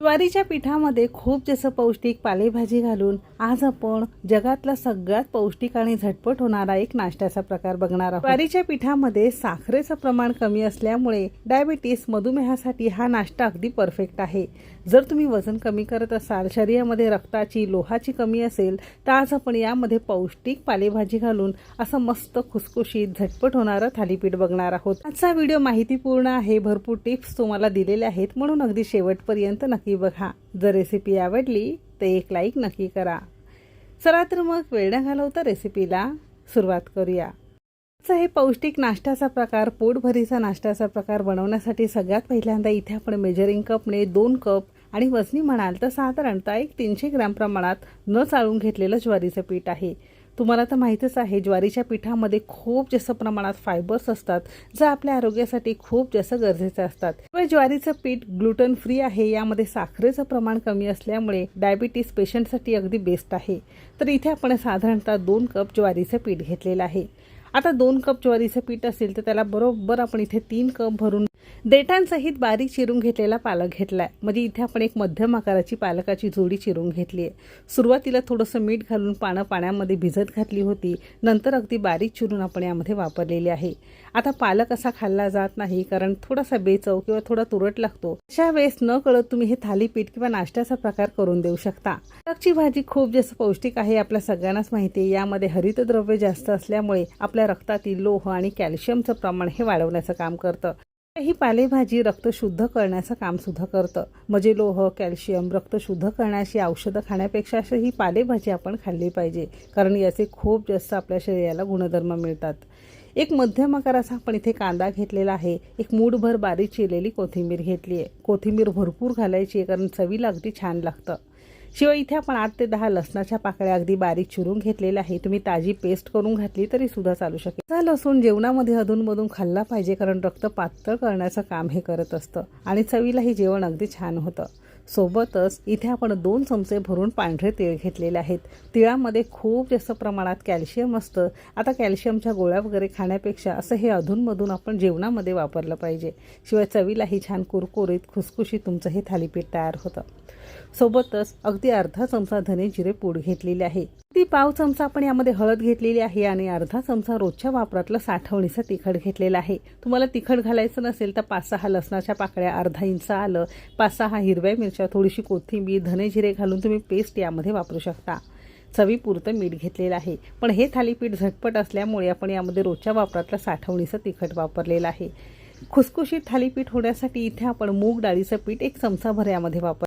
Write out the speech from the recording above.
ज्वारीच्या पिठामध्ये खूप जसं पौष्टिक पालेभाजी घालून आज आपण जगातला सगळ्यात पौष्टिक आणि झटपट होणारा एक नाश्त्याचा प्रकार बघणार आहोत. ज्वारीच्या पिठामध्ये साखरेचं प्रमाण कमी असल्यामुळे डायबिटीस मधुमेहासाठी हा नाश्ता अगदी परफेक्ट आहे. जर तुम्ही वजन कमी करत असाल शरीरामध्ये रक्ताची लोहाची कमी असेल तर आज आपण यामध्ये पौष्टिक पालेभाजी घालून असं मस्त खुसखुशीत झटपट होणारं थालीपीठ बघणार आहोत. आजचा व्हिडिओ माहितीपूर्ण आहे भरपूर टिप्स तुम्हाला दिलेल्या आहेत म्हणून अगदी शेवटपर्यंत नक्की बघा. जर रेसिपी आवडली तर एक लाईक नक्की करा. चला तर मग वेळ न घालवता रेसिपीला सुरुवात करूया. आजचा हे पौष्टिक नाश्त्याचा प्रकार पोटभरीचा नाश्त्याचा प्रकार बनवण्यासाठी सगळ्यात पहिल्यांदा इथे आपण मेजरिंग कपने दोन कप आणि वजनी म्हणाल तर साधारणतः एक तीनशे ग्रॅम प्रमाणात न चाळून घेतलेलं ज्वारीचं पीठ आहे. तुम्हाला तर माहीतच आहे ज्वारीच्या पिठामध्ये खूप जास्त प्रमाणात फायबर्स असतात जे आपल्या आरोग्यासाठी खूप जास्त गरजेचे असतात. ज्वारीचं पीठ ग्लुटन फ्री आहे यामध्ये साखरेचं प्रमाण कमी असल्यामुळे डायबिटीस पेशंटसाठी अगदी बेस्ट आहे. तर इथे आपण साधारणतः दोन कप ज्वारीचं पीठ घेतलेलं आहे. आता दोन कप ज्वारीचं पीठ असेल तर त्याला बरोबर आपण इथे तीन कप भरून देठांसहित बारीक चिरून घेतलेला पालक घेतला आहे म्हणजे इथे आपण एक मध्यम आकाराची पालकाची जोडी चिरून घेतली आहे. सुरुवातीला थोडंसं मीठ घालून पानं पाण्यामध्ये भिजत घातली होती. नंतर अगदी बारीक चिरून आपण यामध्ये वापरलेली आहे. आता पालक असा खाल्ला जात नाही कारण थोडासा बेचव किंवा थोडा तुरट लागतो. अशा वेळेस न कळत तुम्ही हे थालीपीठ किंवा नाश्त्याचा प्रकार करून देऊ शकता. पालकची भाजी खूप जास्त पौष्टिक आहे आपल्या सगळ्यांनाच माहिती आहे. यामध्ये हरितद्रव्य जास्त असल्यामुळे आपल्या रक्तातील लोह आणि कॅल्शियमचं प्रमाण हे वाढवण्याचं काम करतं. ही पालेभाजी रक्त शुद्ध करण्याचं काम सुद्धा करतं. म्हणजे लोह कॅल्शियम रक्त शुद्ध करण्याची औषधं खाण्यापेक्षा अशी ही पालेभाजी आपण खाल्ली पाहिजे. कारण याचे खूप जास्त आपल्या शरीराला गुणधर्म मिळतात. एक मध्यम आकाराचा आपण इथे कांदा घेतलेला आहे. एक मूठभर बारीक चिरलेली कोथिंबीर घेतली आहे कोथिंबीर भरपूर घालायची आहे कारण चवीला अगदी छान लागतं. शिवाय इथे आपण आठ ते दहा लसणाच्या पाकळ्या अगदी बारीक चिरून घेतलेल्या आहे तुम्ही ताजी पेस्ट करून घातली तरी सुद्धा चालू शकेल. हा लसूण जेवणामध्ये अधूनमधून खाल्ला पाहिजे कारण रक्त पातळ करण्याचं काम हे करत असतं. आणि चवीलाही जेवण अगदी छान होतं. सोबतच इथे आपण दोन चमचे भरून पांढरे तिळ घेतलेले आहेत. तिळामध्ये खूप जास्त प्रमाणात कॅल्शियम असतं. आता कॅल्शियमच्या गोळ्या वगैरे खाण्यापेक्षा असं हे अधूनमधून आपण जेवणामध्ये वापरलं पाहिजे. शिवाय चवीलाही छान कुरकुरीत खुसखुशीत तुमचं हे थालीपीठ तयार होतं. सोबतच अगदी अर्धा चमचा धने जिरे पूड घेतलेली आहे. ती पाव चमचा आपण यामध्ये हळद घेतलेली आहे आणि अर्धा चमचा रोजच्या वापरातलं साठवणीचं तिखट घेतलेलं आहे. तुम्हाला तिखट घालायचं नसेल तर पाच सहा लसणाच्या पाकळ्या अर्धा इंच आलं पाच सहा हिरव्या मिरच्या थोडीशी कोथिंबीर धने जिरे घालून तुम्ही पेस्ट यामध्ये वापरू शकता. चवीपुरतं मीठ घेतलेलं आहे. पण हे थालीपीठ झटपट असल्यामुळे आपण यामध्ये रोजच्या वापरातलं साठवणीचं तिखट वापरलेलं आहे. खुसखुशीत थालीपीठ होण्यासाठी इथे आपण मूग डाळीचं पीठ एक चमचाभर यामध्ये वापर